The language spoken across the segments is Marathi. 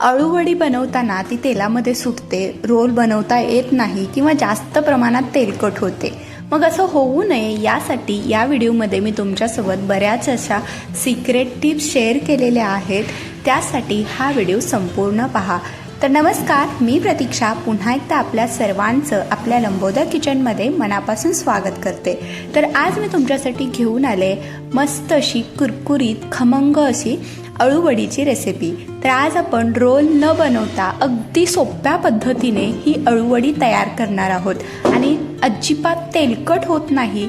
अळूवडी बनवताना ती तेलामध्ये सुटते रोल बनवता येत नाही किंवा जास्त प्रमाणात तेलकट होते. मग असं होऊ नये यासाठी या व्हिडिओमध्ये मी तुमच्यासोबत बऱ्याच अशा सिक्रेट टिप्स शेअर केलेल्या आहेत. त्यासाठी हा व्हिडिओ संपूर्ण पहा. तर नमस्कार मी प्रतीक्षा. पुन्हा एकदा आपल्या सर्वांचं आपल्या लंबोदर किचनमध्ये मनापासून स्वागत करते. तर आज मी तुमच्यासाठी घेऊन आले मस्त अशी कुरकुरीत खमंग अशी अळूवडीची रेसिपी तर आज आपण रोल न बनवता अगदी सोप्या पद्धतीने ही अळूवडी तयार करणार आहोत. आणि अजिबात तेलकट होत नाही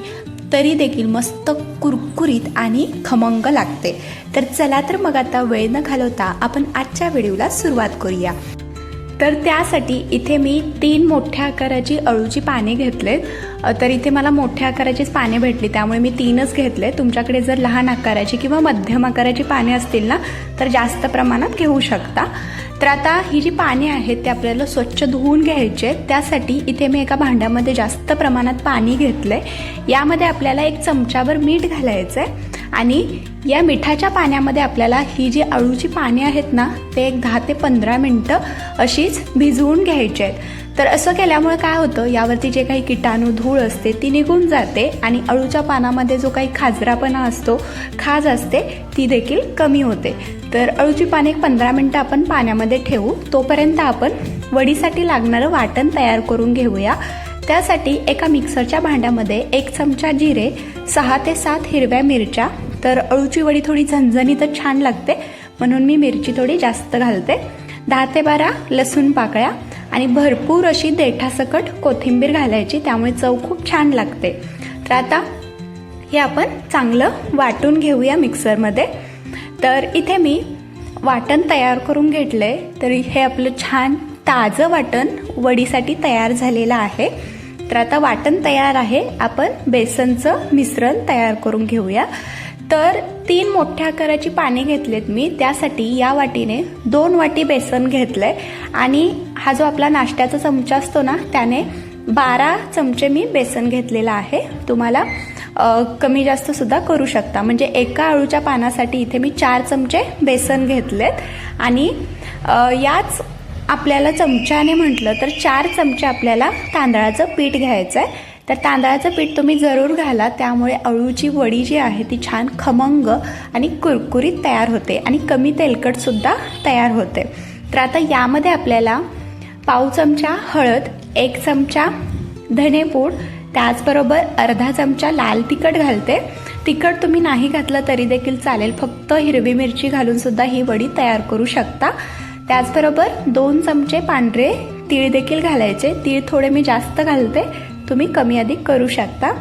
तरी देखील मस्त कुरकुरीत आणि खमंग लागते. तर चला तर मग आता वेळ न घालवता आपण आजच्या व्हिडिओला सुरुवात करूया. तर त्यासाठी इथे मी तीन मोठ्या आकाराची अळूची पाने घेतलेत. तर इथे मला मोठ्या आकाराचीच पाने भेटली. त्यामुळे मी तीनच घेतले तुमच्याकडे जर लहान आकाराची किंवा मध्यम आकाराची पाने असतील ना तर जास्त प्रमाणात घेऊ शकता. तर आता ही जी पाने आहेत ते आपल्याला स्वच्छ धुवून घ्यायचे आहेत. त्यासाठी इथे मी एका भांड्यामध्ये जास्त प्रमाणात पाणी घेतलंय. यामध्ये आपल्याला एक चमचाभर मीठ घालायचं आहे आणि या मिठाच्या पाण्यामध्ये आपल्याला ही जी अळूची पाने आहेत ना ते एक दहा ते पंधरा मिनटं अशीच भिजवून घ्यायची आहेत. तर असं केल्यामुळे काय होतं यावरती जे काही किटाणू धूळ असते ती निघून जाते आणि अळूच्या पानामध्ये जो काही खाजरापणा असतो खाज असते ती देखील कमी होते. तर अळूची पाने एक पंधरा मिनटं आपण पाण्यामध्ये ठेवू तोपर्यंत आपण वडीसाठी लागणारं वाटण तयार करून घेऊया. त्यासाठी एका मिक्सरच्या भांड्यामध्ये एक चमचा जिरे सहा ते सात हिरव्या मिरच्या तर अळूची वडी थोडी झणझणीतच छान लागते म्हणून मी मिरची थोडी जास्त घालते. दहा ते बारा लसूण पाकळ्या आणि भरपूर अशी देठासकट कोथिंबीर घालायची त्यामुळे चव खूप छान लागते. तर आता हे आपण चांगलं वाटून घेऊया मिक्सरमध्ये. तर इथे मी वाटण तयार करून घेतलं आहे तर हे आपलं छान ताजं वाटण वडीसाठी तयार झालेलं आहे. तर आता वाटण तयार आहे. आपण बेसनचं मिश्रण तयार करून घेऊया. तर तीन मोठ्या आकाराची पाने घेतलेत मी. त्यासाठी या वाटीने दोन वाटी बेसन घेतलंय. आणि हा जो आपला नाश्त्याचा चमचा असतो ना त्याने बारा चमचे मी बेसन घेतलेला आहे. तुम्हाला कमी जास्त सुद्धा करू शकता. म्हणजे एका अळूच्या पानासाठी इथे मी चार चमचे बेसन घेतलेत. आणि याच आपल्याला चमच्याने म्हटलं तर चार चमचे आपल्याला तांदळाचं पीठ घ्यायचं आहे तर तांदळाचं पीठ तुम्ही जरूर घाला त्यामुळे अळूची वडी जी आहे ती छान खमंग आणि कुरकुरीत तयार होते आणि कमी तेलकटसुद्धा तयार होते. तर आता यामध्ये आपल्याला पाव चमचा हळद एक चमचा धनेपूड त्याचबरोबर अर्धा चमचा लाल तिखट घालते. तिखट तुम्ही नाही घातलं तरी देखील चालेल फक्त हिरवी मिरची घालूनसुद्धा ही वडी तयार करू शकता. त्याचबरोबर दोन चमचे पांढरे तीळ देखील घालायचे. तीळ थोडे मी जास्त घालते. तुम्ही कमी अधिक करू शकता.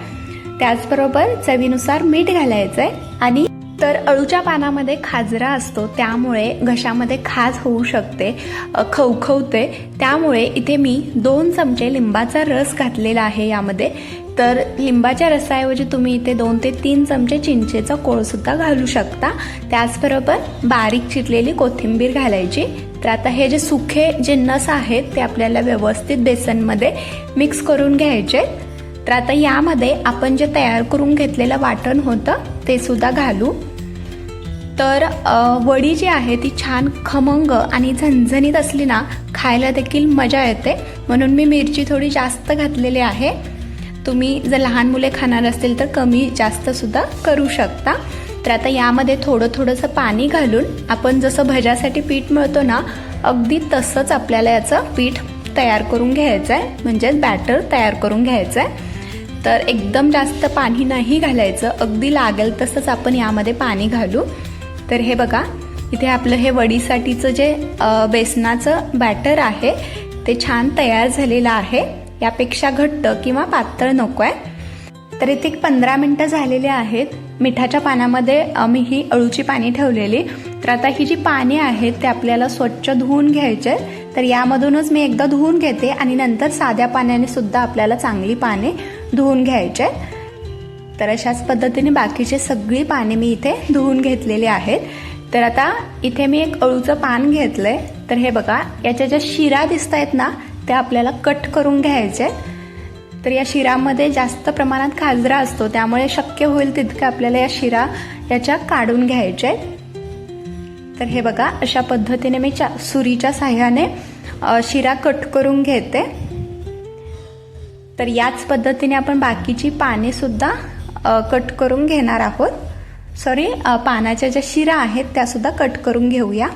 त्याचबरोबर चवीनुसार मीठ घालायचं आहे आणि तर अळूच्या पानामध्ये खाजरा असतो त्यामुळे घशामध्ये खाज होऊ शकते खवखवते. त्यामुळे इथे मी दोन चमचे लिंबाचा रस घातलेला आहे यामध्ये. तर लिंबाच्या रसाऐवजी तुम्ही इथे दोन ते तीन चमचे चिंचेचा कोळसुद्धा घालू शकता. त्याचबरोबर बारीक चिरलेली कोथिंबीर घालायची. तर आता हे जे सुखे जे नस आहेत ते आपल्याला व्यवस्थित बेसनमध्ये मिक्स करून घ्यायचे. तर आता यामध्ये आपण जे तयार करून घेतलेलं वाटण होतं ते सुद्धा घालू. तर वडी जी आहे ती छान खमंग आणि झणझणीत असली ना खायला देखील मजा येते. म्हणून मी मिरची थोडी जास्त घातलेली आहे. तुम्ही जर लहान मुले खाणार असतील तर कमी जास्तसुद्धा करू शकता. तर आता यामध्ये थोडं थोडंसं पाणी घालून आपण जसं भज्यासाठी पीठ मिळतो ना अगदी तसंच आपल्याला याचं पीठ तयार करून घ्यायचं आहे म्हणजेच बॅटर तयार करून घ्यायचं आहे तर एकदम जास्त पाणी नाही घालायचं. अगदी लागेल तसंच आपण यामध्ये पाणी घालू. तर हे बघा इथे आपलं हे वडीसाठीचं जे बेसनाचं बॅटर आहे ते छान तयार झालेलं आहे. यापेक्षा घट्ट किंवा पातळ नको आहे तर इथे एक पंधरा मिनटं झालेली आहेत. मिठाच्या पाण्यामध्ये मी ही अळूची पाणी ठेवलेली. तर आता ही जी पाने आहेत ते आपल्याला स्वच्छ धुवून घ्यायचे तर यामधूनच मी एकदा धुवून घेते आणि नंतर साध्या पाण्याने सुद्धा आपल्याला चांगली पाने धुवून घ्यायचे तर अशाच पद्धतीने बाकीचे सगळी पाने मी इथे धुवून घेतलेली आहेत. तर आता इथे मी एक अळूचं पान घेतलंय. तर हे बघा याच्या ज्या शिरा दिसत आहेत ना त्या आपल्याला कट करून घ्यायचे तर या शिरामध्ये जास्त प्रमाणात खाजरा असतो. त्यामुळे शक्य होईल तितकं आपल्याला या शिरा याच्या काढून घ्यायच्या आहेत तर हे बघा अशा पद्धतीने मी चा सुरीच्या साह्याने शिरा कट करून घेते. तर याच पद्धतीने आपण बाकीची पाने सुद्धा कट करून घेणार आहोत. सॉरी पानाच्या ज्या शिरा आहेत त्यासुद्धा कट करून घेऊया.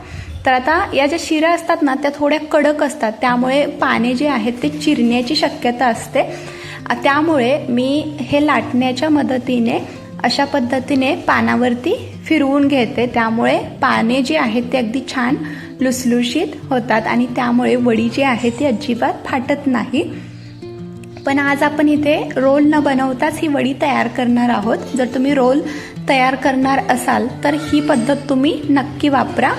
तर आता या ज्या शिरा असतात ना त्या थोड्या कडक असतात. त्यामुळे पाने जे आहेत ते चिरण्याची शक्यता असते. त्यामुळे मी हे लाटण्याच्या मदतीने अशा पद्धतीने पानावरती फिरवून घेते. त्यामुळे पाने जी आहेत ते अगदी छान लुसलुशीत होतात आणि त्यामुळे वडी जी आहे ती अजिबात फाटत नाही. पण आज आपण इथे रोल न बनवताच ही वडी तयार करणार आहोत. जर तुम्ही रोल तयार करणार असाल तर ही पद्धत तुम्ही नक्की वापरा.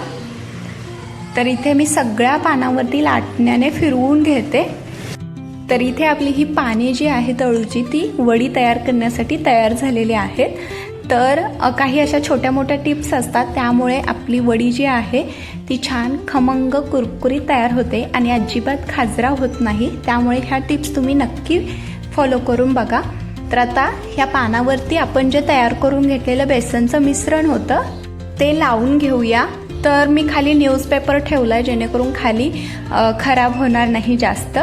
तर इथे मी सगळ्या पानावरती लाटण्याने फिरवून घेते. तर इथे आपली ही पाने जी आहेत अळूची ती वडी तयार करण्यासाठी तयार झालेली आहेत. तर काही अशा छोट्या मोठ्या टिप्स असतात त्यामुळे आपली वडी जी आहे ती छान खमंग कुरकुरीत तयार होते आणि अजिबात खाजरा होत नाही. त्यामुळे ह्या टिप्स तुम्ही नक्की फॉलो करून बघा. तर आता ह्या पानावरती आपण जे तयार करून घेतलेलं बेसनचं मिश्रण होतं ते लावून घेऊया. तर मी खाली न्यूजपेपर ठेवला आहे जेणेकरून खाली खराब होणार नाही जास्त.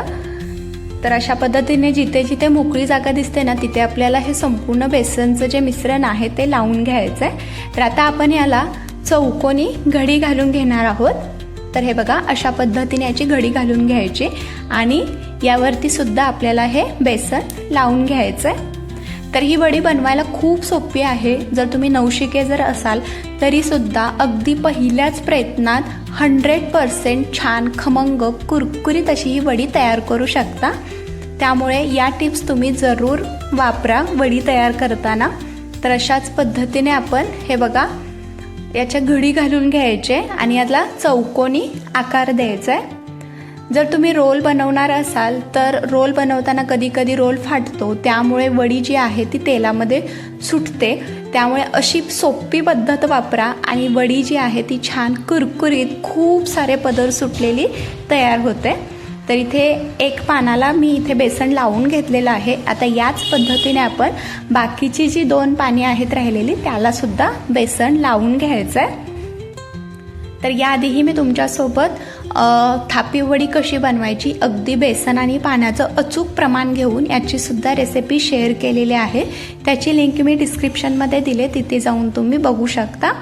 तर अशा पद्धतीने जिथे जिथे मोकळी जागा दिसते ना तिथे आपल्याला हे संपूर्ण बेसनचं जे मिश्रण आहे ते लावून घ्यायचं आहे तर आता आपण याला चौकोनी घडी घालून घेणार आहोत. तर हे बघा अशा पद्धतीने याची घडी घालून घ्यायची आणि यावरती सुद्धा आपल्याला हे बेसन लावून घ्यायचं आहे तर ही वडी बनवायला खूप सोपी आहे. जर तुम्ही नवशिके जर असाल तरीसुद्धा अगदी पहिल्याच प्रयत्नात हंड्रेड पर्सेंट छान खमंग कुरकुरीत अशी ही वडी तयार करू शकता. त्यामुळे या टिप्स तुम्ही जरूर वापरा वडी तयार करताना. तर अशाच पद्धतीने आपण हे बघा याच्या घडी घालून घ्यायचे आणि याला चौकोनी आकार द्यायचा आहे जर तुम्ही रोल बनवणार असाल तर रोल बनवताना कधी कधी रोल फाटतो. त्यामुळे वडी जी आहे ती तेलामध्ये सुटते. त्यामुळे अशी सोपी पद्धत वापरा आणि वडी जी आहे ती छान कुरकुरीत खूप सारे पदर सुटलेली तयार होते. तर इथे एक पानाला मी इथे बेसन लावून घेतलेलं आहे. आता याच पद्धतीने आपण बाकीची जी दोन पाने आहेत राहिलेली त्यालासुद्धा बेसन लावून घ्यायचं आहे तर याआधीही मी तुमच्यासोबत थापीवडी कशी बनवायची? अगदी बेसन आणि पाण्याचं अचूक प्रमाण घेऊन याचीसुद्धा रेसिपी शेअर केलेली आहे. त्याची लिंक मी डिस्क्रिप्शनमध्ये दिले तिथे जाऊन तुम्ही बघू शकता.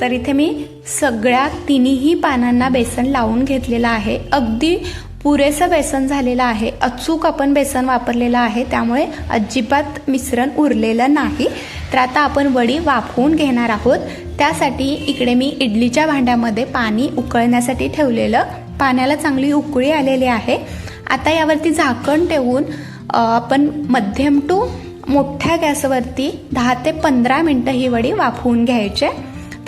तर इथे मी सगळ्या तिन्ही पानांना बेसन लावून घेतलेलं आहे. अगदी पुरेसं बेसन झालेलं आहे. अचूक आपण बेसन वापरलेलं आहे. त्यामुळे अजिबात मिश्रण उरलेलं नाही. तर आता आपण वडी वाफवून घेणार आहोत. त्यासाठी इकडे मी इडलीच्या भांड्यामध्ये पाणी उकळण्यासाठी ठेवलेलं. पाण्याला चांगली उकळी आलेली आहे. आता यावरती झाकण ठेवून आपण मध्यम टू मोठ्या गॅसवरती दहा ते पंधरा मिनटं ही वडी वाफवून घ्यायचे.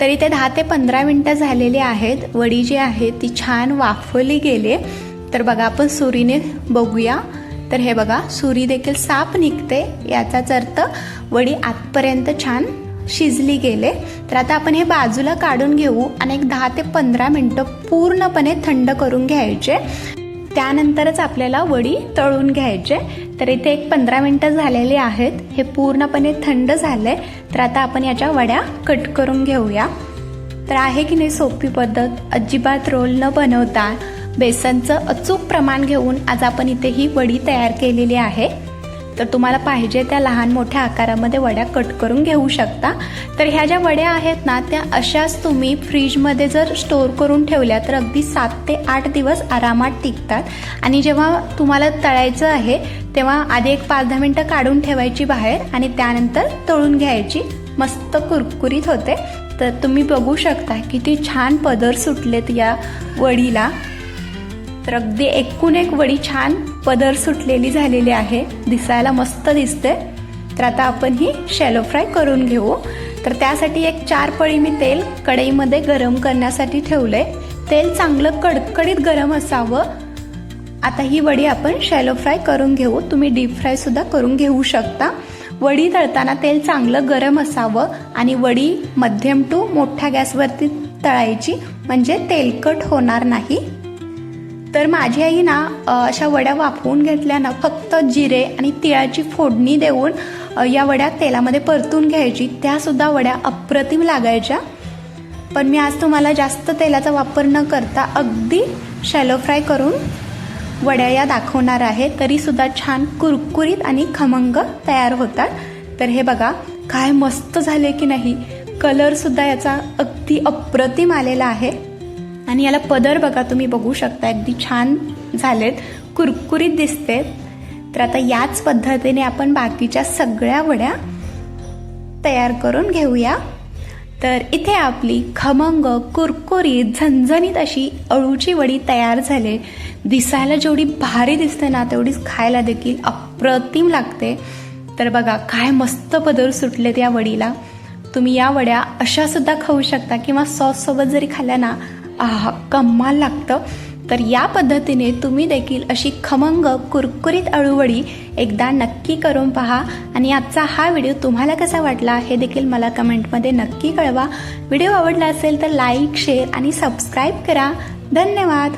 तरी ते दहा ते पंधरा मिनटं झालेली आहेत. वडी जी आहे ती छान वाफवली गेली. तर बघा आपण सुरीने बघूया. तर हे बघा सुरी देखील साप निघते. याचाच अर्थ वडी आतपर्यंत छान शिजली गेले. तर आता आपण हे बाजूला काढून घेऊ आणि एक दहा ते पंधरा मिनटं पूर्णपणे थंड करून घ्यायचे. त्यानंतरच आपल्याला वडी तळून घ्यायचे. तर इथे एक पंधरा मिनटं झालेली आहेत. हे पूर्णपणे थंड झाले. तर आता आपण याच्या वड्या कट करून घेऊया. तर आहे की नाही सोपी पद्धत? अजिबात रोल न बनवता बेसनचं अचूक प्रमाण घेऊन आज आपण इथे ही वडी तयार केलेली आहे. तर तुम्हाला पाहिजे त्या लहान मोठ्या आकारामध्ये वड्या कट करून घेऊ शकता. तर ह्या ज्या वड्या आहेत ना त्या अशाच तुम्ही फ्रीजमध्ये जर स्टोअर करून ठेवल्या तर अगदी सात ते आठ दिवस आरामात टिकतात. आणि जेव्हा तुम्हाला तळायचं आहे तेव्हा आधी एक पाच दहा मिनटं काढून ठेवायची बाहेर आणि त्यानंतर तळून घ्यायची. मस्त कुरकुरीत होते. तर तुम्ही बघू शकता किती छान पदर सुटलेत या वडीला. तर अगदी एकूण एक वडी छान पदर सुटलेली झालेली आहे. दिसायला मस्त दिसते. तर आता आपण ही शॅलो फ्राय करून घेऊ. तर त्यासाठी एक चार पळी मी तेल कढईमध्ये गरम करण्यासाठी ठेवले तेल चांगलं कडकडीत गरम असावं. आता ही वडी आपण शॅलो फ्राय करून घेऊ. तुम्ही डीप फ्राय सुद्धा करून घेऊ शकता. वडी तळताना तेल चांगलं गरम असावं आणि वडी मध्यम टू मोठ्या गॅसवरती तळायची. म्हणजे तेलकट होणार नाही. तर माझी आई ना अशा वड्या वाफवून घेतल्या ना फक्त जिरे आणि तिळाची फोडणी देऊन या वड्या तेलामध्ये परतून घ्यायची. त्यासुद्धा वड्या अप्रतिम लागायच्या. पण मी आज तुम्हाला जास्त तेलाचा वापर न करता अगदी शॅलो फ्राय करून वड्या या दाखवणार आहे. तरीसुद्धा छान कुरकुरीत आणि खमंग तयार होतात. तर हे बघा काय मस्त झाले की नाही? कलरसुद्धा याचा अगदी अप्रतिम आलेला आहे. आणि याला पदर बघा तुम्ही बघू शकता अगदी छान झालेत. कुरकुरीत दिसतेत. तर आता याच पद्धतीने आपण बाकीच्या सगळ्या वड्या तयार करून घेऊया. तर इथे आपली खमंग कुरकुरीत झणझणीत अशी अळूची वडी तयार झाले. दिसायला जेवढी भारी दिसते ना तेवढीच खायला देखील अप्रतिम लागते. तर बघा काय मस्त पदर सुटलेत या वडीला. तुम्ही या वड्या अशा सुद्धा खाऊ शकता किंवा सॉससोबत जरी खाल्ल्या ना आहा कमाल लागतं. तर या पद्धतीने तुम्ही देखील अशी खमंग कुरकुरीत अळूवडी एकदा नक्की करून पहा. आणि आजचा हा व्हिडिओ तुम्हाला कसा वाटला हे देखील मला कमेंटमध्ये नक्की कळवा. व्हिडिओ आवडला असेल तर लाईक शेअर आणि सबस्क्राईब करा. धन्यवाद.